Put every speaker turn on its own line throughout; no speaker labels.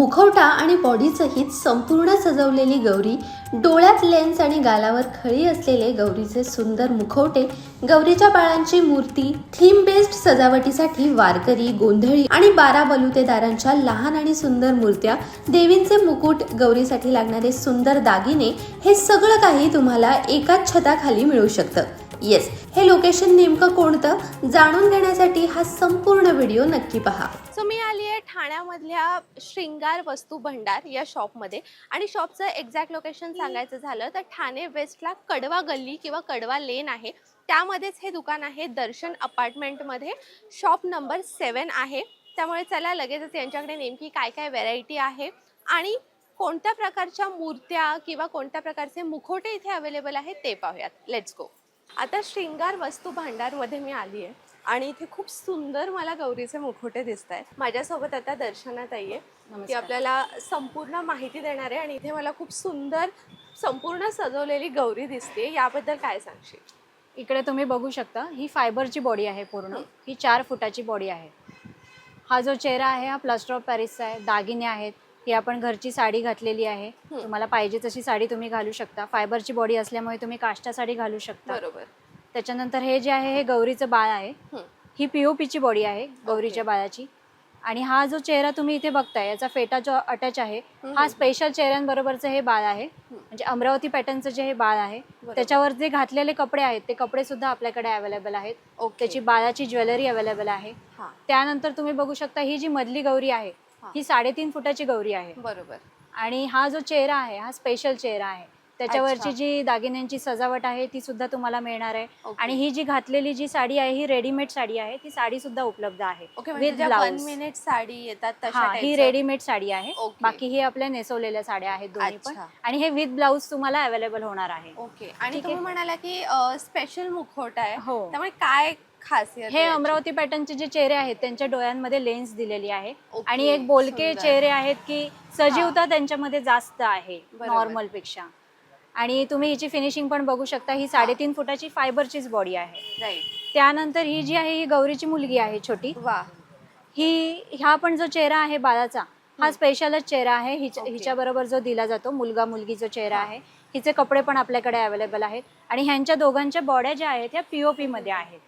मुखवटा आणि बॉडीसहित संपूर्ण सजवलेली गौरी डोळ्यात लेन्स आणि गालावर खळी असलेले गौरीचे सुंदर मुखवटे गौरीच्या बाळांची मूर्ती थीम बेस्ड सजावटीसाठी वारकरी गोंधळी आणि बारा बलुतेदारांच्या लहान आणि सुंदर मूर्त्या देवींचे मुकुट गौरीसाठी लागणारे सुंदर दागिने हे सगळं काही तुम्हाला एकाच छताखाली मिळू शकतं. येस हे लोकेशन नेमकं कोणतं? जाणून घेण्यासाठी हा संपूर्ण व्हिडिओ नक्की पहा.
सो मी आली आहे ठाण्यामधल्या श्रृंगार वस्तू भंडार या शॉपमध्ये आणि शॉपचं एक्झॅक्ट लोकेशन सांगायचं झालं तर ठाणे वेस्टला कडवा गल्ली किंवा कडवा लेन आहे. त्यामध्येच हे दुकान आहे दर्शन अपार्टमेंटमध्ये शॉप नंबर सेवन आहे. त्यामुळे चला लगेचच यांच्याकडे नेमकी काय काय व्हेरायटी आहे. आणि कोणत्या प्रकारच्या मूर्त्या किंवा कोणत्या प्रकारचे मुखोटे इथे अवेलेबल आहेत ते पाहूयात. लेट्स गो आता श्रृंगार वस्तू भांडारमध्ये मी आली आहे आणि इथे खूप सुंदर मला गौरीचे मुखोटे दिसत आहेत माझ्यासोबत आता दर्शना ताई आहे ती आपल्याला संपूर्ण माहिती देणार आहे आणि इथे मला खूप सुंदर संपूर्ण सजवलेली गौरी दिसते याबद्दल काय सांगशील?
इकडे तुम्ही बघू शकता ही फायबरची बॉडी आहे पूर्ण. ही चार फुटाची बॉडी आहे. हा जो चेहरा आहे हा प्लास्टर ऑफ पॅरिसचा आहे दागिने आहेत ही आपण घरची साडी घातलेली आहे. तुम्हाला पाहिजे तशी साडी तुम्ही घालू शकता. फायबरची बॉडी असल्यामुळे तुम्ही काष्टा साडी घालू शकता.
बरोबर.
त्याच्यानंतर हे जे आहे हे गौरीचं बाळ आहे. ही. पीओपीची बॉडी आहे गौरीच्या बाळाची. आणि हा जो चेहरा तुम्ही इथे बघताय याचा फेटा जो अटॅच आहे. हा स्पेशल चेहऱ्यांबरोबरचं हे बाळ आहे. म्हणजे अमरावती पॅटर्नचं जे हे बाळ आहे त्याच्यावर जे घातलेले कपडे आहेत ते कपडे सुद्धा आपल्याकडे अवेलेबल आहेत. त्याची बाळाची ज्वेलरी अवेलेबल आहे. त्यानंतर तुम्ही बघू शकता ही जी मधली गौरी आहे
हा.
साडेतीन फुटाची गौरी आहे
बरोबर
आणि हा जो चेहरा आहे हा स्पेशल चेहरा आहे त्याच्यावरची. जी दागिन्यांची सजावट आहे ती सुद्धा तुम्हाला मिळणार आहे. आणि ही जी घातलेली जी साडी आहे ही रेडीमेड साडी आहे ती साडी सुद्धा उपलब्ध आहे
ओके म्हणजे. मिनिट साडी येतात तशा
हा? रेडीमेड साडी आहे. बाकी ही आपल्या नेसवलेल्या साड्या आहेत दोन्ही पण. आणि हे विथ ब्लाऊज तुम्हाला अवेलेबल होणार आहे
ओके आणि तुम्ही. म्हणाला की स्पेशल मुखवटा आहे
हो
त्यामुळे काय खासियत
हे
आहे याची?
अमरावती पॅटर्नचे जे चेहरे आहेत त्यांच्या डोळ्यांमध्ये लेन्स दिलेली आहे.
ओके,
आणि एक बोलके
सुंदर.
चेहरे आहेत की सजीवता त्यांच्यामध्ये जास्त आहे
बरोबर.
नॉर्मलपेक्षा आणि तुम्ही हिची फिनिशिंग पण बघू शकता ही साडेतीन फुटाची फायबरचीच बॉडी आहे.
राईट
त्यानंतर ही जी आहे ही गौरीची मुलगी आहे छोटी.
वा.
ही हा पण जो चेहरा आहे बाळाचा हा स्पेशलच चेहरा आहे. हिच्या बरोबर जो दिला जातो मुलगा मुलगी जो चेहरा आहे. हिचे कपडे पण आपल्याकडे अवेलेबल आहेत. आणि ह्यांच्या दोघांच्या बॉड्या ज्या आहेत त्या पीओपी मध्ये आहेत.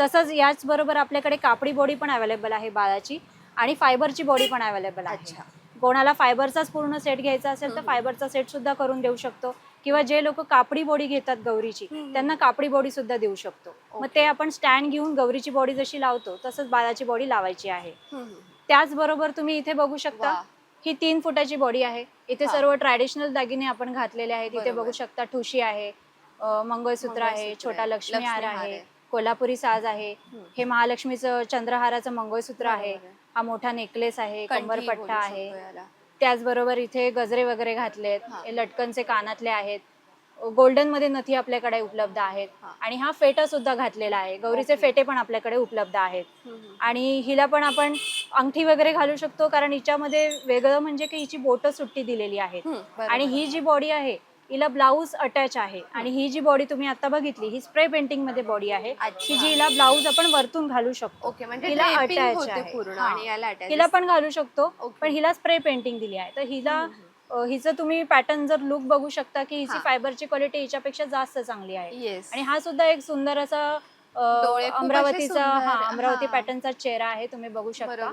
तसंच याच बरोबर आपल्याकडे कापडी बॉडी पण अवेलेबल आहे बाळाची आणि फायबरची बॉडी पण अवेलेबल
अच्छा.
आहे कोणाला फायबरचाच पूर्ण सेट घ्यायचा असेल तर फायबरचा सेट सुद्धा करून देऊ शकतो किंवा जे लोक कापडी बॉडी घेतात गौरीची. त्यांना कापडी बॉडी सुद्धा देऊ शकतो मग. ते आपण स्टँड घेऊन गौरीची बॉडी जशी लावतो तसंच बाळाची बॉडी लावायची आहे. त्याचबरोबर तुम्ही इथे बघू शकता. ही तीन फुटाची बॉडी आहे इथे. सर्व ट्रॅडिशनल दागिने आपण घातलेले आहेत इथे. बघू शकता ठुशी आहे मंगळसूत्र आहे छोटा
आहे,
लक्ष्मी हार
लक्ष्मी हार
आहे
आहे.
कोल्हापुरी साज आहे. हे महालक्ष्मीचं चंद्रहाराचं मंगळसूत्र आहे
आहे.
हा मोठा नेकलेस आहे कंबरपट्टा आहे. त्याचबरोबर इथे गजरे वगैरे घातलेत लटकनचे कानातले आहेत गोल्डनमध्ये नथी आपल्याकडे उपलब्ध आहेत. आणि हा फेटा सुद्धा घातलेला आहे गौरीचे. फेटे पण आपल्याकडे उपलब्ध आहेत. आणि हिला पण आपण अंगठी वगैरे घालू शकतो कारण हिच्यामध्ये वेगळं म्हणजे की हिची बोट सुट्टी दिलेली
बरोबर.
आणि ही जी बॉडी आहे हिला ब्लाऊज अटॅच आहे आणि ही जी बॉडी तुम्ही आता बघितली ही स्प्रे पेंटिंगमध्ये बॉडी आहे. की जी हिला ब्लाऊज आपण वरतून घालू शकतो
ओके म्हणजे
हिला
होते
आहे.
पूर्ण
हा.
आणि याला attach
हिला पण घालू शकतो. पण हिला स्प्रे पेंटिंग दिली आहे तर हिला हिचं तुम्ही पॅटर्न जर लुक बघू शकता की हिची
हा.
फायबरची क्वालिटी हिच्यापेक्षा जास्त चांगली आहे आणि हा सुद्धा एक सुंदर असा अमरावतीचा हा अमरावती
हा.
पॅटर्नचा चेहरा आहे तुम्ही बघू शकता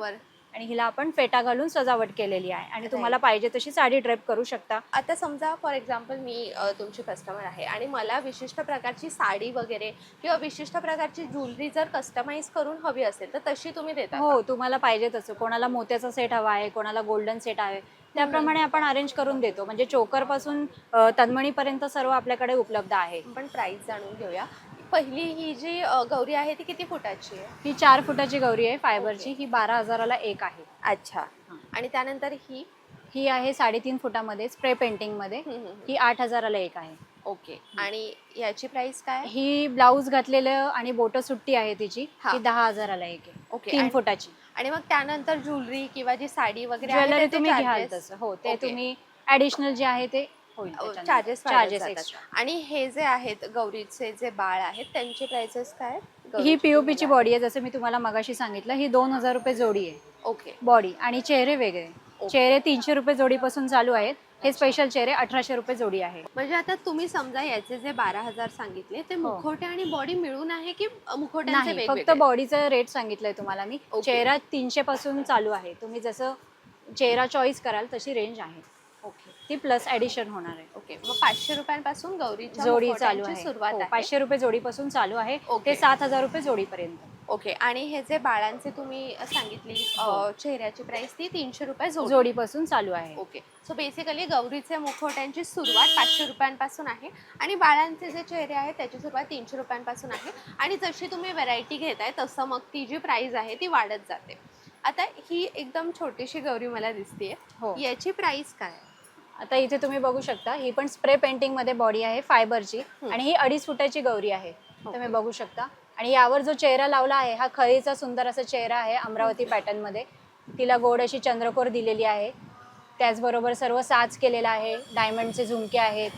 आणि हिला आपण फेटा घालून सजावट केलेली आहे. आणि तुम्हाला पाहिजे तशी साडी ड्रेप करू शकता.
आता समजा फॉर एक्झाम्पल मी तुमची कस्टमर आहे आणि मला विशिष्ट प्रकारची साडी वगैरे किंवा विशिष्ट प्रकारची ज्वेलरी जर कस्टमाइज करून हवी असेल तर तशी तुम्ही देता
हो तुम्हाला पाहिजे तसं. कोणाला मोत्याचा सेट हवा आहे कोणाला गोल्डन सेट आहे त्याप्रमाणे आपण अरेंज करून देतो. म्हणजे चोकरपासून तन्मणीपर्यंत सर्व आपल्याकडे उपलब्ध आहे.
आपण प्राइस जाणून घेऊया. पहिली ही जी अ, गौरी आहे ती किती फुटाची आहे?
ही चार फुटाची गौरी आहे फायबरची. ही बारा हजाराला एक आहे.
अच्छा. आणि त्यानंतर ही?
ही आहे साडेतीन फुटामध्ये स्प्रे
पेंटिंगमध्ये.
ही आठ हजाराला एक आहे.
ओके. आणि याची प्राइस काय
ही ब्लाऊज घातलेलं आणि बोट सुट्टी आहे तिची
हा.
ही दहा हजाराला एक आहे.
ओके.
तीन
आणि-
फुटाची.
आणि मग त्यानंतर ज्वेलरी किंवा जी साडी वगैरे आहे
ज्वेलरी
त्याचे
तुम्ही घ्याल
charges?
तसं. हो ते
ओके.
तुम्ही ऍडिशनल जे आहे ते होईल
चार्जेस
चार्जेस
आणि हे जे आहेत गौरीचे जे बाळ आहेत त्यांचे प्राइसेस काय?
ही
जी मुलं
बॉडी आहे. जसं मी तुम्हाला मगाशी सांगितलं ही दोन हजार रुपये जोडी आहे.
ओके.
बॉडी आणि चेहरे वेगळे. चेहरे तीनशे रुपये जोडीपासून चालू आहेत. हे स्पेशल चेहरे अठराशे रुपये जोडी आहे.
म्हणजे आता तुम्ही समजा याचे जे बारा हजार सांगितले ते
हो.
मुखवटे आणि बॉडी मिळून आहे की मुखवट्यांचे
नाही फक्त
वेगवेगळे
बॉडीचं रेट सांगितलंय तुम्हाला मी.
Okay.
चेहरा तीनशे पासून चालू आहे. तुम्ही जसं चेहरा चॉईस कराल तशी रेंज आहे. ती प्लस ऍडिशन होणार आहे.
ओके मग पाचशे रुपयांपासून गौरीच्या
जोडी चालू आहे.
सुरुवात
हो,
आहे.
पाचशे रुपये जोडीपासून चालू आहे. ते सात हजार रुपये जोडीपर्यंत.
ओके आणि हे जे बाळांचे तुम्ही सांगितली अ,
हो.
चेहऱ्याची प्राइस ती तीनशे रुपये जोडी.
जोडीपासून चालू आहे.
ओके सो बेसिकली गौरीचे मुखवट्यांची सुरुवात पाचशे रुपयांपासून आहे आणि बाळांचे जे चेहरे आहेत त्याची सुरुवात तीनशे रुपयांपासून आहे. आणि जशी तुम्ही व्हरायटी घेताय तसं मग ती जी प्राइस आहे ती वाढत जाते. आता ही एकदम छोटीशी गौरी मला दिसते
हो.
याची प्राइस काय आहे?
आता इथे तुम्ही बघू शकता ही पण स्प्रे पेंटिंगमध्ये बॉडी आहे फायबरची आणि ही अडीच फुटाची गौरी आहे. तुम्ही बघू शकता. आणि यावर जो चेहरा लावला आहे हा खळीचा सुंदर असा चेहरा आहे अमरावती पॅटर्नमध्ये. तिला गोड अशी चंद्रकोर दिलेली आहे. त्याचबरोबर सर्व साज केलेला आहे. डायमंडचे झुमके आहेत.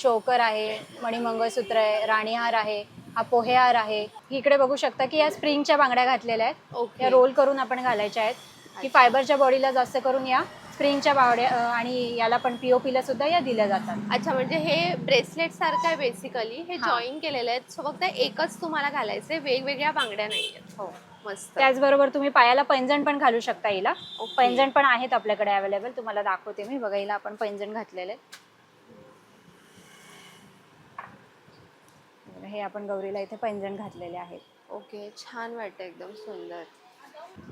चोकर आहे. मणिमंगळसूत्र आहे. राणीहार आहे. हा पोहेहार आहे. इकडे बघू शकता की या स्प्रिंगच्या बांगड्या घातलेल्या आहेत. या रोल करून आपण घालायच्या आहेत. की. फायबरच्या बॉडीला जास्त करून या स्प्रिंगच्या बावड्या आणि याला पण पीओपीला सुद्धा या दिल्या जातात.
अच्छा म्हणजे हे ब्रेसलेट सारखं आहे बेसिकली हे. जॉईन केलेले आहेत सो फक्त एकच तुम्हाला घालायचे वेगवेगळ्या बांगड्या नाही आहेत
हो.
मस्त.
त्याचबरोबर तुम्ही पायाला पैंजण पण घालू शकता हिला. पैंजण पण आहेत आपल्याकडे अवेलेबल तुम्हाला दाखवते मी. बघा हिला आपण पैंजण घातलेले हे आपण गौरीला इथे पैंजण घातलेले आहेत.
ओके छान वाटतं एकदम सुंदर.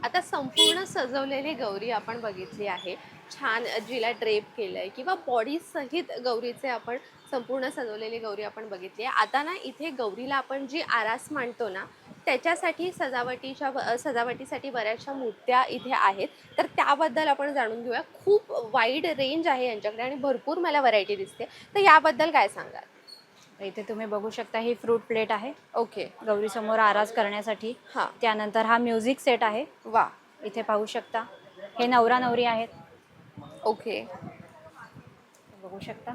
आता संपूर्ण सजवलेली गौरी आपण बघितली आहे. छान जिला ड्रेप केलंय किंवा बॉडीसहित गौरीचे आपण संपूर्ण सजवलेली गौरी आपण बघितली आहे. आता ना इथे गौरीला आपण जी आरास मांडतो ना त्याच्यासाठी सजावटीच्या सजावटीसाठी बऱ्याचशा मूर्त्या इथे आहेत. तर त्याबद्दल आपण जाणून घेऊया. खूप वाईड रेंज आहे यांच्याकडे आणि भरपूर मला व्हरायटी दिसते. तर याबद्दल काय सांगाल?
तर इथे तुम्ही बघू शकता ही फ्रूट प्लेट आहे.
ओके
गौरी समोर आरास करण्यासाठी.
हां.
त्यानंतर हा म्युझिक सेट आहे.
वा.
इथे पाहू शकता. हे नवरा नवरी आहेत.
ओके
बघू शकता.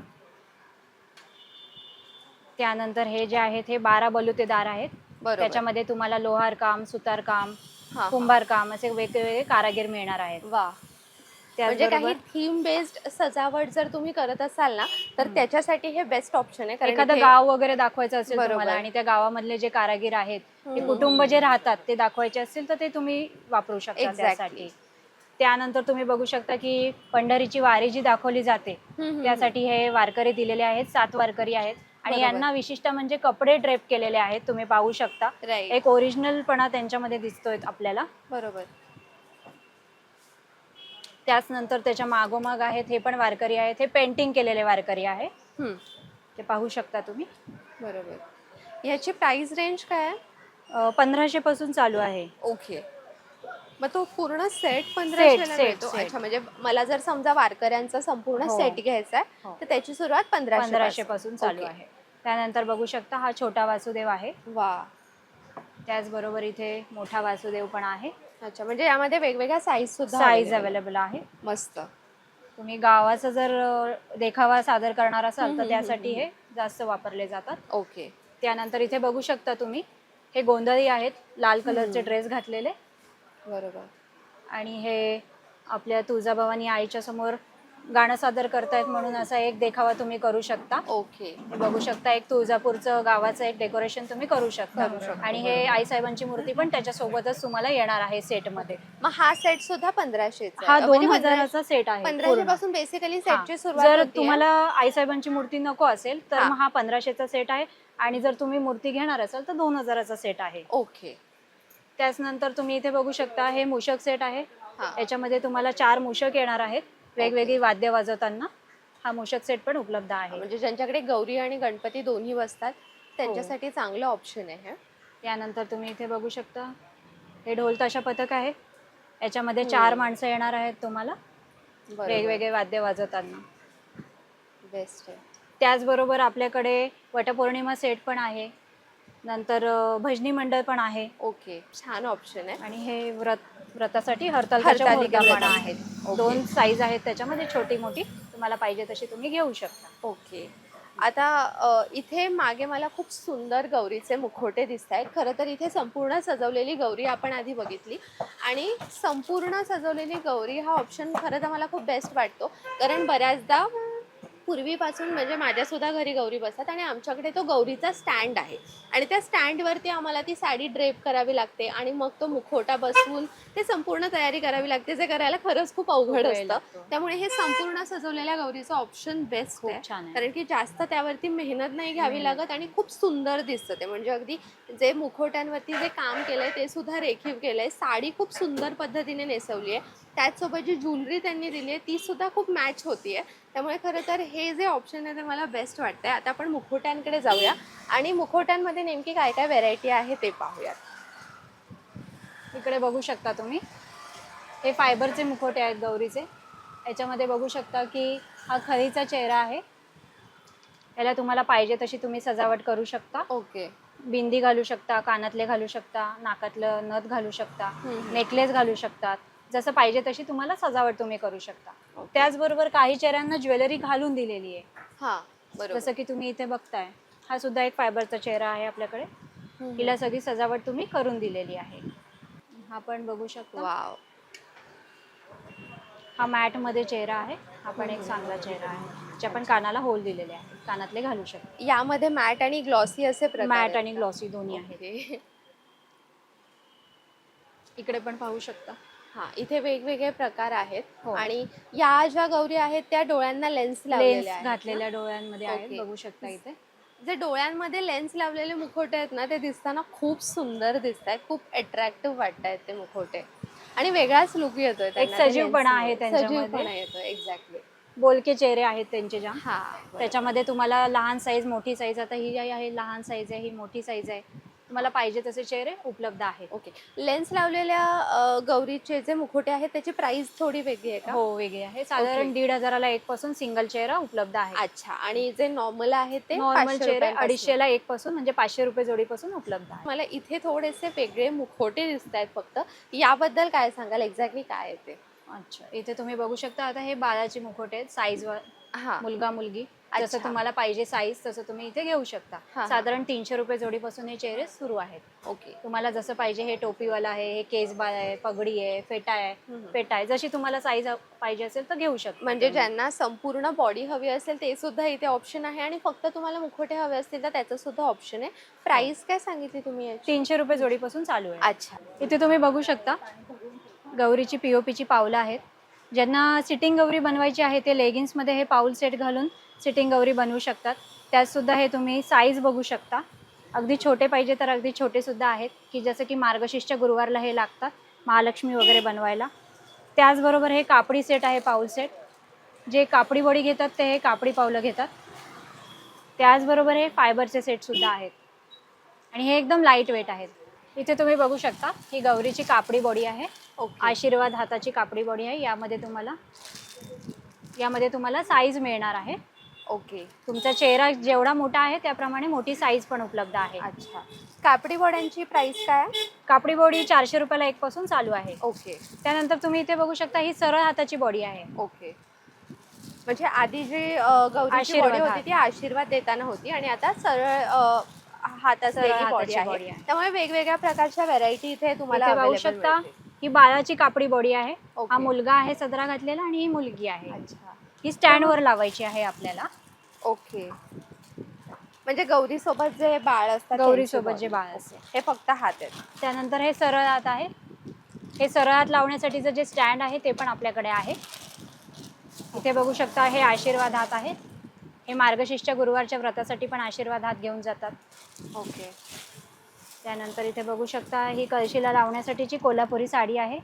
त्यानंतर हे जे आहेत हे बारा बलुतेदार आहेत.
बरोबर.
त्याच्यामध्ये तुम्हाला लोहार काम सुतार काम
हां.
कुंभार काम असे वेगवेगळे कारागीर मिळणार आहेत.
वा. म्हणजे काही थीम बेस्ड सजावट जर तुम्ही करत असाल ना तर त्याच्यासाठी हे बेस्ट ऑप्शन आहे कारण
एखादं गाव वगैरे दाखवायचं असेल. तुम्हाला आणि त्या गावामधले जे कारागीर आहेत ते. कुटुंब जे राहतात ते दाखवायचे असतील तर ते तुम्ही वापरू शकता. त्यासाठी त्यानंतर तुम्ही बघू शकता की पंढरीची वारी जी दाखवली जाते त्यासाठी हे वारकरी दिलेले आहेत सात वारकरी आहेत आणि. यांना विशिष्ट म्हणजे कपडे ड्रेप केलेले आहेत तुम्ही पाहू शकता. एक ओरिजिनलपणा त्यांच्यामध्ये दिसतोय आपल्याला
बरोबर
त्याच नंतर त्याच्या मागोमाग आहेत हे पण वारकरी आहेत. हे पेंटिंग केलेले वारकरी आहे.
हम्म,
ते पाहू शकता तुम्ही.
बरोबर. याची प्राइस रेंज काय आहे?
पंधराशे पासून चालू आहे.
ओके. मग तो पूर्ण सेट पंधराशेला
set,
मिळतो?
set.
अच्छा म्हणजे मला जर समजा वारकऱ्यांचा संपूर्ण
हो.
सेट घ्यायचा आहे
हो.
तर त्याची सुरुवात पंधराशे
पंधराशे पासून चालू. आहे. त्यानंतर बघू शकता हा छोटा वासुदेव आहे.
वा.
त्याचबरोबर इथे मोठा वासुदेव पण आहे.
अच्छा म्हणजे यामध्ये वेगवेगळ्या साईज सुद्धा
साईज अवेलेबल आहे.
मस्त.
तुम्ही गावाचा जर देखावा सादर करणार असाल तर त्यासाठी हे जास्त वापरले जातात.
ओके.
त्यानंतर इथे बघू शकता तुम्ही हे गोंधळी आहेत लाल कलरचे. ड्रेस घातलेले.
बरोबर.
आणि हे आपल्या तुळजाभवानी आईच्या समोर गाणं सादर करतायत म्हणून असा एक देखावा तुम्ही करू शकता.
ओके.
बघू शकता एक तुळजापूरचं गावाचं एक डेकोरेशन तुम्ही करू शकता.
करू शकतो,
आणि हे आईसाहेबांची मूर्ती पण त्याच्या सोबतच तुम्हाला येणार आहे सेटमध्ये.
मग हा सेट सुद्धा पंधराशेचा
हा. दोन
म्हणजे
हजाराचा सेट आहे
पंधराशे
पूर्ण.
पासून बेसिकली
हा.
सेटची सुरुवात
जर
होतीये.
तुम्हाला आईसाहेबांची मूर्ती नको असेल तर
हा.
मग हा पंधराशेचा सेट आहे. आणि जर तुम्ही मूर्ती घेणार असाल तर दोन हजाराचा सेट आहे.
ओके.
त्याच नंतर तुम्ही इथे बघू शकता हे मूषक सेट आहे.
हा.
याच्यामध्ये तुम्हाला चार मूषक येणार आहेत. वेगवेगळी वाद्य वाजवताना हा मूषक सेट पण उपलब्ध आहे.
म्हणजे ज्यांच्याकडे गौरी आणि गणपती दोन्ही बसतात त्यांच्यासाठी
हो.
चांगलं ऑप्शन आहे हे.
त्यानंतर तुम्ही इथे बघू शकता हे ढोल ताशा पथक आहे. याच्यामध्ये चार माणसं येणार आहेत तुम्हाला. वेगवेगळे वाद्य वाजवताना.
बेस्ट आहे.
त्याचबरोबर आपल्याकडे वटपौर्णिमा सेट पण आहे. नंतर अ, भजनी मंडळ पण आहे.
ओके छान ऑप्शन आहे.
आणि हे व्रत व्रतासाठी
हरतालिका
पण
व्रत.
आहेत. दोन साईज आहेत त्याच्यामध्ये छोटी मोठी. तुम्हाला पाहिजे तशी तुम्ही घेऊ शकता.
ओके. आता इथे मागे मला खूप सुंदर गौरीचे मुखोटे दिसत आहेत खरं तर इथे संपूर्ण सजवलेली गौरी आपण आधी बघितली. आणि संपूर्ण सजवलेली गौरी हा ऑप्शन खरं तर मला खूप बेस्ट वाटतो. कारण बऱ्याचदा पूर्वीपासून म्हणजे माझ्यासुद्धा घरी गौरी बसतात आणि आमच्याकडे तो गौरीचा स्टँड आहे. आणि त्या स्टँडवरती आम्हाला ती साडी ड्रेप करावी लागते आणि मग तो मुखोटा बसवून ते संपूर्ण तयारी करावी लागते जे करायला खरंच खूप अवघड असतं. त्यामुळे हे संपूर्ण सजवलेल्या गौरीचं ऑप्शन बेस्ट आहे. कारण की जास्त त्यावरती मेहनत नाही घ्यावी. लागत आणि खूप सुंदर दिसतं ते. म्हणजे अगदी जे मुखोट्यांवरती जे काम केलंय ते सुद्धा रेखीव केलंय. साडी खूप सुंदर पद्धतीने नेसवली आहे. त्याचसोबत जी ज्वेलरी त्यांनी दिली आहे ती सुद्धा खूप मॅच होतीये. त्यामुळे खरं तर हे जे ऑप्शन आहे ते मला बेस्ट वाटतंय. आता आपण मुखोट्यांकडे जाऊया. आणि मुखोट्यांमध्ये नेमकी काय काय व्हेरायटी आहे ते पाहूयात.
इकडे बघू शकता तुम्ही. हे फायबरचे मुखोटे आहेत गौरीचे. याच्यामध्ये बघू शकता की हा खरीचा चेहरा आहे. याला तुम्हाला पाहिजे तशी तुम्ही सजावट करू शकता.
ओके.
बिंदी घालू शकता कानातले घालू शकता नाकातलं नथ घालू शकता नेकलेस घालू शकतात जसं पाहिजे तशी तुम्हाला सजावट तुम्ही करू शकता. त्याचबरोबर काही चेहऱ्यांना ज्वेलरी घालून दिलेली आहे.
हा बरोबर.
जसं की तुम्ही इथे बघताय हा सुद्धा एक फायबरचा चेहरा आहे आपल्याकडे. हिला सगळी सजावट तुम्ही करून दिलेली आहे. हा पण बघू शकता.
वाव.
हा मॅटमध्ये चेहरा आहे. हा पण एक चांगला चेहरा आहे. ज्या पण कानाला होल दिलेले आहे. कानातले घालू शकता.
यामध्ये मॅट आणि ग्लॉसी असे
मॅट आणि? ग्लॉसी दोन्ही आहेत. इकडे पण पाहू शकता.
हा इथे वेगवेगळे प्रकार आहेत
हो.
आणि या ज्या गौरी आहेत त्या डोळ्यांना लेन्स
लेन्स
आहेत?
घातलेल्या डोळ्यांमध्ये आहेत
ओके.
बघू शकता इथे
जे डोळ्यांमध्ये लेन्स लावलेले मुखोटे आहेत ना ते दिसताना खूप सुंदर दिसत आहेत खूप अट्रॅक्टिव्ह वाटत आहेत ते मुखोटे आणि वेगळाच लुक येतोय त्यांना त्या
सजीवपणा आहे. त्यांच्यामध्ये.
सजीवपणा येतोय एक्झॅक्टली
बोलके चेहरे आहेत त्यांचे जाम
हा बरोबर.
त्याच्यामध्ये तुम्हाला लहान साईज मोठी साईज आता ही जी आहे लहान साईज आहे ही मोठी साईज आहे तुम्हाला पाहिजे तसे चेहरे उपलब्ध आहेत.
ओके. लेन्स लावलेल्या अ, गौरीचे जे मुखोटे आहेत त्याची प्राइस थोडी वेगळी आहे का?
हो वेगळे आहे. साधारण. दीड हजाराला एक पासून सिंगल चेहरा उपलब्ध आहे.
अच्छा. आणि जे नॉर्मल आहे ते
नॉर्मल
500
चेहरे
रुपयांपासून.
अडीचशेला एक पासून म्हणजे पाचशे रुपये जोडीपासून उपलब्ध आहे.
मला इथे थोडेसे वेगळे मुखोटे दिसत आहेत फक्त. याबद्दल काय सांगाल? एक्झॅक्टली काय आहे ते?
अच्छा. इथे तुम्ही बघू शकता आता हे बाळाचे मुखोटे आहेत साईज
हा.
मुलगा मुलगी. जसं
अच्छा.
तुम्हाला पाहिजे साईज तसं तुम्ही इथे घेऊ
हा,
शकता. साधारण तीनशे रुपये जोडीपासून हे चेहरे सुरू आहेत.
ओके.
तुम्हाला जसं पाहिजे हे टोपीवाला आहे हे केस बाळ आहे पगडी आहे फेटा आहे फेटा आहे. जशी तुम्हाला साईज पाहिजे असेल तर घेऊ शकता
म्हणजे
तुम्ही.
ज्यांना संपूर्ण बॉडी हवी असेल ते सुद्धा इथे ऑप्शन आहे आणि फक्त तुम्हाला मुखोटे हवे असतील तर त्याचं सुद्धा ऑप्शन आहे. प्राइस काय सांगितली तुम्ही याची?
तीनशे रुपये जोडीपासून चालू आहे.
अच्छा.
इथे तुम्ही बघू शकता गौरीची पी ओ पीची पावलं आहेत. ज्यांना सिटिंग गौरी बनवायची आहे ते लेगिन्समध्ये हे पाऊल सेट घालून सिटिंग गौरी बनवू शकतात. त्यातसुद्धा हे तुम्ही साईज बघू शकता. अगदी छोटे पाहिजे तर अगदी छोटेसुद्धा आहेत की जसं की मार्गशीर्षच्या गुरुवारला हे लागतात महालक्ष्मी वगैरे बनवायला. त्याचबरोबर हे कापडी सेट आहे पाऊल सेट जे कापडी बडी घेतात ते हे कापडी पावलं घेतात. त्याचबरोबर हे फायबरचे सेटसुद्धा आहेत. आणि हे एकदम लाइट वेट आहेत. इथे तुम्ही बघू शकता ही गौरीची कापडी बॉडी आहे. आशीर्वाद हाताची कापडी बॉडी आहे. यामध्ये तुम्हाला यामध्ये तुम्हाला साईज मिळणार आहे.
ओके.
तुमचा चेहरा जेवढा मोठा आहे त्याप्रमाणे मोठी साईज पण उपलब्ध आहे.
अच्छा. कापडी वड्यांची प्राइस काय? आहे?
कापडी बॉडी चारशे रुपयाला एक पासून चालू आहे.
ओके.
त्यानंतर तुम्ही इथे बघू शकता ही सरळ हाताची बॉडी आहे.
ओके. म्हणजे आधी जी अ, गौरीची
आशीर्वाद
बॉडी
हात.
होती ती आशीर्वाद देताना होती आणि आता सरळ अ, हातासलेली
सरळ
बॉडी
हाताची body
आहे.
आहे.
त्यामुळे वेगवेगळ्या प्रकारच्या व्हरायटी इथे तुम्हाला
इथे
available
शकता
मिळतील.
ही बाळाची कापडी बॉडी आहे. हा मुलगा आहे सदरा घातलेला आणि ही मुलगी आहे.
अच्छा.
ही स्टँडवर लावायची आहे आपल्याला.
ओके. म्हणजे गौरी सोबत जे बाळ असतात
गौरी सोबत जे. बाळ असते.
हे फक्त हात आहेत.
त्यानंतर हे सरळ हात आहे. हे सरळ हात लावण्यासाठीचं जे स्टँड आहे ते पण आपल्याकडे आहे. इथे बघू शकता हे आशीर्वाद हात आहेत. हे मार्गशीर्षच्या गुरुवारच्या व्रतासाठी पण आशीर्वाद हात घेऊन जातात.
ओके.
त्यानंतर इथे बघू शकता ही कळशीला लावण्यासाठीची कोल्हापुरी साडी आहे.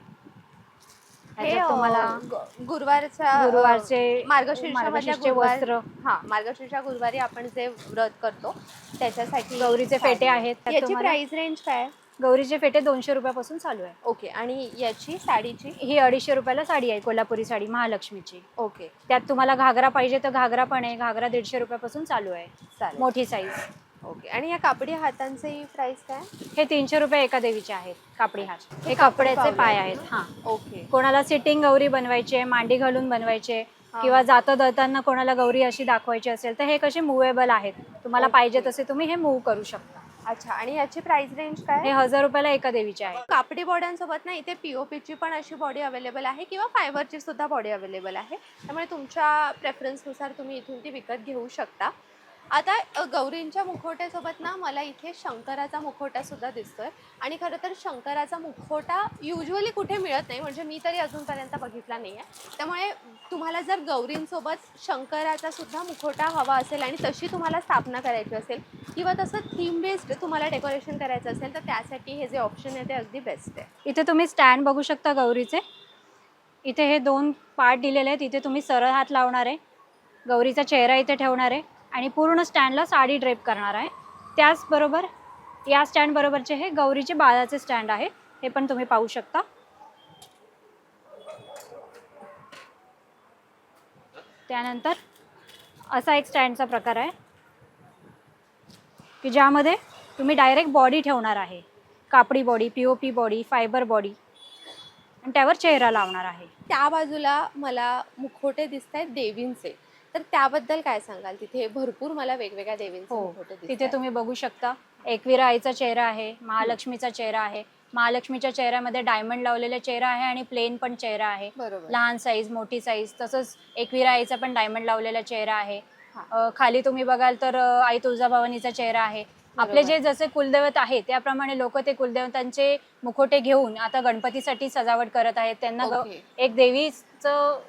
हे
ह्याच्यात
अ,
तुम्हाला
ग- गुरुवारच्या अ,
गुरुवारचे
मार्गशीर्षामधल्या
मार्गशीर्षचे
गुरुवार
वस्त्र.
हा मार्गशीर्षा गुरुवारी आपण जे व्रत करतो त्याच्यासाठी
गौरीचे
साडी.
फेटे आहेत. त्यात
याची
तुम्हाला-
प्राइस रेंज काय आहे?
गौरीचे फेटे दोनशे रुपयापासून चालू आहे.
ओके आणि याची साडीची?
ही अडीचशे रुपयाला साडी आहे कोल्हापुरी साडी महालक्ष्मीची.
ओके.
त्यात तुम्हाला घागरा पाहिजे तर घागरा पण आहे घागरा दीडशे रुपयापासून चालू आहे.
चालेल.
मोठी साईज
ओके. आणि या कापडी हातांची प्राइस काय?
हे तीनशे रुपये एका देवीचे आहेत कापडी हात. हे
कापडी
कपड्याचे पाय
आहेत.
हा.
ओके.
कोणाला सिटिंग गौरी बनवायची आहे मांडी घालून बनवायचे. किंवा जाता जाताना कोणाला गौरी अशी दाखवायची असेल तर हे कसे मुवेबल आहेत? तुम्हाला. पाहिजे तसे तुम्ही हे मूव करू शकता.
अच्छा. आणि याची प्राइस रेंज काय?
हे हजार रुपयाला एका देवीचे आहे
कापडी बॉड्यांसोबत ना इथे पीओपीची पण अशी बॉडी अवेलेबल आहे किंवा फायबरची सुद्धा बॉडी अवेलेबल आहे. त्यामुळे तुमच्या प्रेफरन्सनुसार तुम्ही इथून ती विकत घेऊ शकता. आता गौरींच्या मुखवट्यासोबत ना मला इथे शंकराचा मुखवटा सुद्धा दिसतोय. आणि खरं तर शंकराचा मुखवटा युजली कुठे मिळत नाही म्हणजे मी तरी अजूनपर्यंत बघितला नाही आहे त्यामुळे तुम्हाला जर गौरींसोबत शंकराचा सुद्धा मुखवटा हवा असेल आणि तशी तुम्हाला स्थापना करायची असेल किंवा तसं थीम बेस्ड तुम्हाला डेकोरेशन करायचं असेल तर त्यासाठी हे जे ऑप्शन आहे ते अगदी बेस्ट आहे.
इथे तुम्ही स्टँड बघू शकता गौरीचे. इथे हे दोन पार्ट दिलेले आहेत. इथे तुम्ही सरळ हात लावणार आहे. गौरीचा चेहरा इथे ठेवणार आहे. आणि पूर्ण स्टँडला साडी ड्रेप करणार आहे. त्याचबरोबर या स्टँडबरोबरचे हे गौरीचे बाळाचे स्टँड आहे. हे पण तुम्ही पाहू शकता. त्यानंतर असा एक स्टँडचा प्रकार आहे की ज्यामध्ये तुम्ही डायरेक्ट बॉडी ठेवणार आहे. कापडी body P O P body fibre body आणि त्यावर चेहरा लावणार आहे.
त्या बाजूला मला मुखोटे दिसत आहेत देवींचे. तर त्याबद्दल काय सांगाल? तिथे भरपूर मला वेगवेगळ्या देवींचे
हो. तिथे तुम्ही बघू शकता. एकविरा आईचा चेहरा आहे महालक्ष्मीचा चेहरा आहे. महालक्ष्मीच्या चेहऱ्यामध्ये डायमंड लावलेला चेहरा आहे आणि प्लेन पण चेहरा आहे. लहान साईज मोठी साईज तसंच एकविरा आईचा पण डायमंड लावलेला चेहरा आहे. खाली तुम्ही बघाल तर आई तुळजाभवानीचा चेहरा आहे. आपले जे जसे कुलदैवत आहे त्याप्रमाणे लोक ते कुलदेवतांचे मुखोटे घेऊन आता गणपतीसाठी सजावट करत आहेत. त्यांना. एक देवीचं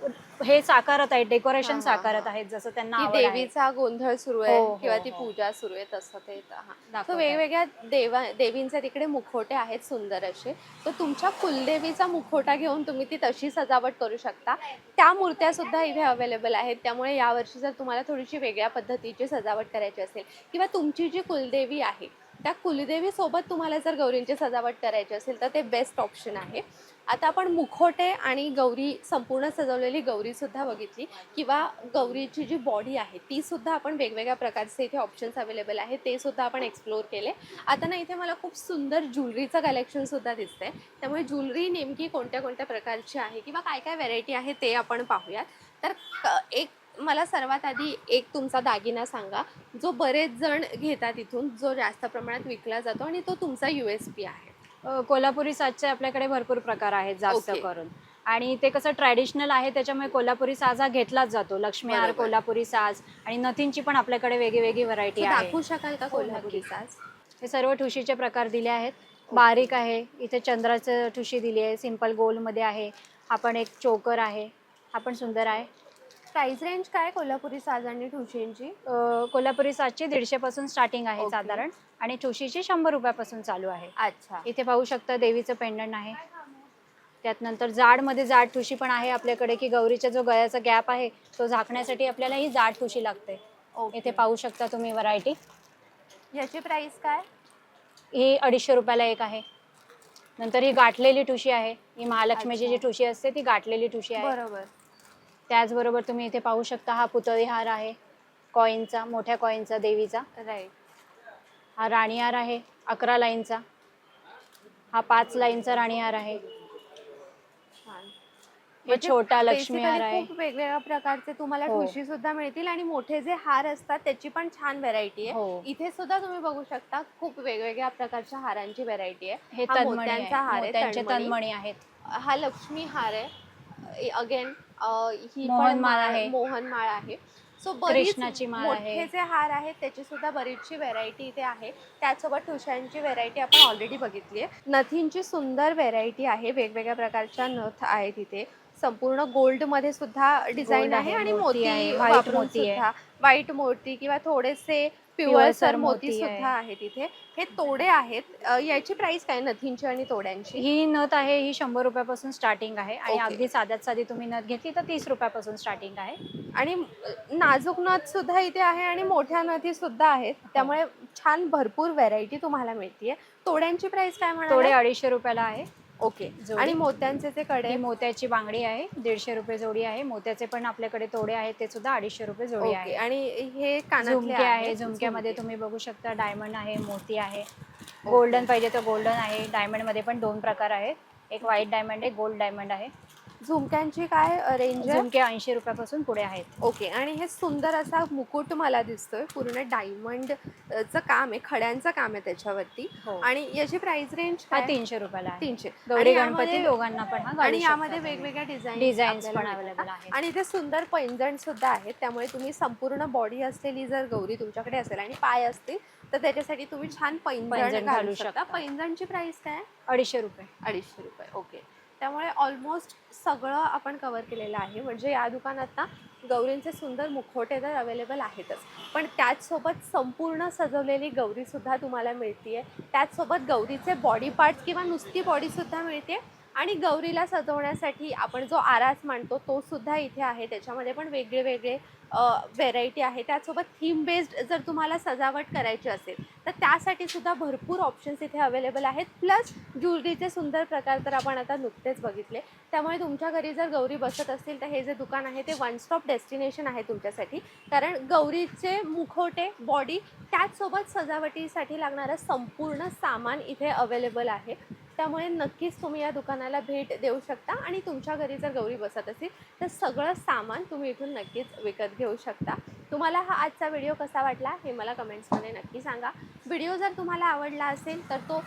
हे साकारत आहेत डेकोरेशन
हा, हा,
साकारत
हा.
आहेत जसं त्यांना
की
आवड आहे.
देवीचा गोंधळ सुरू
हो,
आहे
हो,
किंवा ती
हो.
पूजा सुरू आहे तसं ते हा तो. वेगवेगळ्या देवा देवींचे तिकडे मुखवटे आहेत सुंदर असे तर तुमच्या कुलदेवीचा मुखवटा घेऊन तुम्ही ती तशी सजावट करू शकता त्या मूर्त्या सुद्धा इथे अवेलेबल आहेत त्यामुळे यावर्षी जर तुम्हाला थोडीशी वेगळ्या पद्धतीची सजावट करायची असेल किंवा तुमची जी कुलदेवी आहे त्या कुलदेवीसोबत तुम्हाला जर गौरींची सजावट करायची असेल तर ते बेस्ट ऑप्शन आहे. आता आपण मुखवटे आणि गौरी संपूर्ण सजवलेली गौरीसुद्धा बघितली किंवा गौरीची जी बॉडी आहे तीसुद्धा आपण वेगवेगळ्या प्रकारचे इथे ऑप्शन्स अवेलेबल आहे ते सुद्धा आपण एक्सप्लोर केले. आता ना इथे मला खूप सुंदर ज्वेलरीचं कलेक्शनसुद्धा दिसतंय. त्यामुळे ज्वेलरी नेमकी कोणत्या कोणत्या प्रकारची आहे किंवा काय काय व्हेरायटी आहे ते आपण पाहूयात. तर एक मला सर्वात आधी एक तुमचा दागिना सांगा जो बरेच जण घेतात इथून जो जास्त प्रमाणात विकला जातो आणि तो तुमचा यू एस पी आहे.
अ, कोल्हापुरी साजचे आपल्याकडे भरपूर प्रकार आहेत जास्त
ओके.
करून. आणि ते कसं ट्रॅडिशनल आहे त्याच्यामुळे कोल्हापुरी साज हा घेतलाच जातो. लक्ष्मी हार
बरोबर.
कोल्हापुरी साज आणि नथींची पण आपल्याकडे वेगळी वेगळी व्हरायटी आहे.
दाखवू शकाल का कोल्हापुरी. साज?
हे सर्व ठुशीचे प्रकार दिले आहेत. बारीक आहे. इथे चंद्राचं ठुशी दिली आहे. सिंपल गोलमध्ये आहे. हा पण एक चोकर आहे. हा पण सुंदर आहे.
प्राइस रेंज काय कोल्हापुरी साज आणि ठुशींची?
अ, कोल्हापुरी साजची दीडशे पासून स्टार्टिंग आहे
ओके.
साधारण. आणि ठुशीची शंभर रुपयापासून चालू आहे.
अच्छा.
इथे पाहू शकता देवीचं पेंडंट आहे. त्यात नंतर जाडमध्ये जाड ठुशी पण आहे आपल्याकडे की गौरीचा जो गळ्याचा गॅप आहे तो झाकण्यासाठी आपल्याला ही जाड ठुशी लागते.
ओके.
इथे पाहू शकता तुम्ही व्हरायटी.
याची प्राइस काय?
ही अडीचशे रुपयाला एक आहे. नंतर ही गाठलेली ठुशी आहे. ही महालक्ष्मीची जी
अच्छा.
ठुशी असते ती गाठलेली ठुशी आहे.
बरोबर.
त्याचबरोबर तुम्ही इथे पाहू शकता हा पुतळी हार आहे कॉईनचा मोठ्या कॉईनचा देवीचा.
राईट
हा राणीहार आहे अकरा लाईनचा. हा पाच लाईनचा राणीहार आहे. हे छोटा लक्ष्मी हार आहे.
खूप वेगवेगळ्या प्रकारचे तुम्हाला
हो.
ठुशी सुद्धा मिळतील आणि मोठे जे हार असतात त्याची पण छान व्हेरायटी आहे.
हो.
इथे सुद्धा तुम्ही बघू शकता खूप वेगवेगळ्या प्रकारच्या हारांची व्हेरायटी आहे.
हे
हा
तन्मणी
मोत्यांचा
आहे.
हार आहे, तन्मणी.
तन्मणी आहेत.
हा लक्ष्मी हार आहे अगेन ही पण
मोहनमाळ
माळ-
आहे.
मोहनमाळ आहे. सो
कृष्णाची माळ आहे.
मोठे जे हार आहेत त्याची सुद्धा बरीचशी व्हेरायटी इथे आहे. त्याचसोबत ठुशांची व्हेरायटी आपण ऑलरेडी बघितली आहे नथींची सुंदर व्हेरायटी आहे. वेगवेगळ्या प्रकारच्या नथ आहेत इथे. संपूर्ण गोल्डमध्ये सुद्धा डिझाईन
Gold
आहे
आहे,
आणि
मोती
मोती
आहे, white मोती आहे.
सुद्धा व्हाईट मोती किंवा थोडेसे
पिवळसर
मोती
आहे.
सुद्धा आहेत इथे हे तोडे आहेत अ, याची प्राइस काय नथींची आणि तोड्यांची
ही नथ आहे ही शंभर रुपयापासून स्टार्टिंग आहे आणि
ओके.
अगदी साध्यात साधी तुम्ही नथ घेतली तर तीस रुपयापासून स्टार्टिंग आहे
आणि नाजूक नथ सुद्धा इथे आहे आणि मोठ्या नथी सुद्धा आहेत. त्यामुळे छान भरपूर व्हेरायटी तुम्हाला मिळतीये तोड्यांची प्राइस काय म्हणाले
अडीचशे रुपयाला आहे
ओके. आणि मोत्यांचे जे कडे?
मोत्याची बांगडी आहे दीडशे रुपये जोडी आहे. मोत्याचे पण आपल्याकडे तोडे आहेत ते सुद्धा अडीचशे रुपये जोडी आहे.
आणि हे
झुमके आहे झुमक्यामध्ये
झुमके.
तुम्ही बघू शकता डायमंड आहे मोती आहे. गोल्डन पाहिजे तर गोल्डन आहे. डायमंडमध्ये पण दोन प्रकार आहेत. एक व्हाईट डायमंड आहे गोल्ड डायमंड आहे.
झुमक्यांची काय रेंज आहे?
झुमके ऐंशी रुपयापासून पुढे आहेत.
ओके आणि हे सुंदर असा मुकुट मला दिसतोय. पूर्ण डायमंड चं काम आहे खड्यांचं काम आहे त्याच्यावरती.
हो.
आणि याची प्राइस रेंज
हा
काय?
तीनशे रुपयाला आहे.
तीनशे.
गौरी
आणि
गणपती
यामध्ये-
दोघांना पण हा घालू
आणि
शकता
यामध्ये
तुम्ही.
वेगवेगळ्या डिझाईन
Designs पण available आहेत.
आणि इथे सुंदर पैंजण सुद्धा आहेत. त्यामुळे तुम्ही संपूर्ण बॉडी असलेली जर गौरी तुमच्याकडे असेल आणि पाय असतील तर त्याच्यासाठी तुम्ही छान पैंजण
पैंजण
घालू
घालू
शकता.
शकता.
पैंजणची प्राइस काय? आहे?
अडीचशे रुपये.
अडीचशे रुपये. ओके. त्यामुळे ऑलमोस्ट सगळं आपण कवर केलेलं आहे. म्हणजे या दुकानात ना गौरींचे सुंदर मुखवटे तर अवेलेबल आहेतच. पण त्याचसोबत संपूर्ण सजवलेली गौरीसुद्धा तुम्हाला मिळते त्याचसोबत गौरीचे बॉडी पार्ट्स किंवा नुसती बॉडीसुद्धा मिळते आणि गौरीला सजवण्यासाठी आपण जो आरास मांडतो तोसुद्धा इथे आहे. त्याच्यामध्ये पण वेगळे वेगळे व्हेरायटी आहे. त्यासोबत थीम बेस्ड जर तुम्हाला सजावट करायची असेल तर त्यासाठी सुद्धा भरपूर ऑप्शन्स इथे अवेलेबल आहेत. प्लस ज्वेलरीचे सुंदर प्रकार तर आपण आता नुकतेच बघितले. त्यामुळे तुमच्या घरी जर गौरी बसत असतील तर हे जे दुकान आहे ते वन स्टॉप डेस्टिनेशन आहे तुमच्यासाठी. कारण गौरीचे मुखवटे बॉडी त्याचसोबत सजावटीसाठी लागणारं संपूर्ण सामान इथे अवेलेबल आहे. त्यामुळे नक्कीच तुम्ही या दुकानाला भेट देऊ शकता आणि तुमच्या घरी जर गौरी बसत असेल तर सगळं सामान तुम्ही इथून नक्कीच विकत घेऊ शकता. तुम्हाला हा आजचा व्हिडिओ कसा वाटला हे मला कमेंट्समध्ये नक्की सांगा. व्हिडिओ जर तुम्हाला आवडला असेल तर तो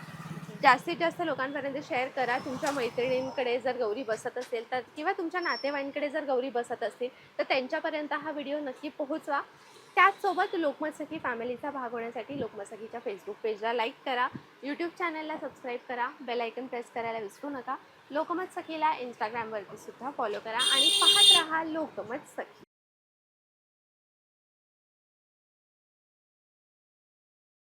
जास्तीत जास्त लोकांपर्यंत शेअर करा. तुमच्या मैत्रिणींकडे जर गौरी बसत असेल तर किंवा तुमच्या नातेवाईंकडे जर गौरी बसत असतील तर त्यांच्यापर्यंत हा व्हिडिओ नक्की पोहोचवा. त्याचसोबत लोकमत सखी फॅमिलीचा भाग होण्यासाठी लोकमत सखीच्या फेसबुक पेजला लाईक करा. यूट्यूब चॅनलला सबस्क्राईब करा. बेल आयकन प्रेस करायला विसरू नका. लोकमत सखीला इंस्टाग्रामवरती सुद्धा फॉलो करा. आणि पाहत रहा लोकमत सखी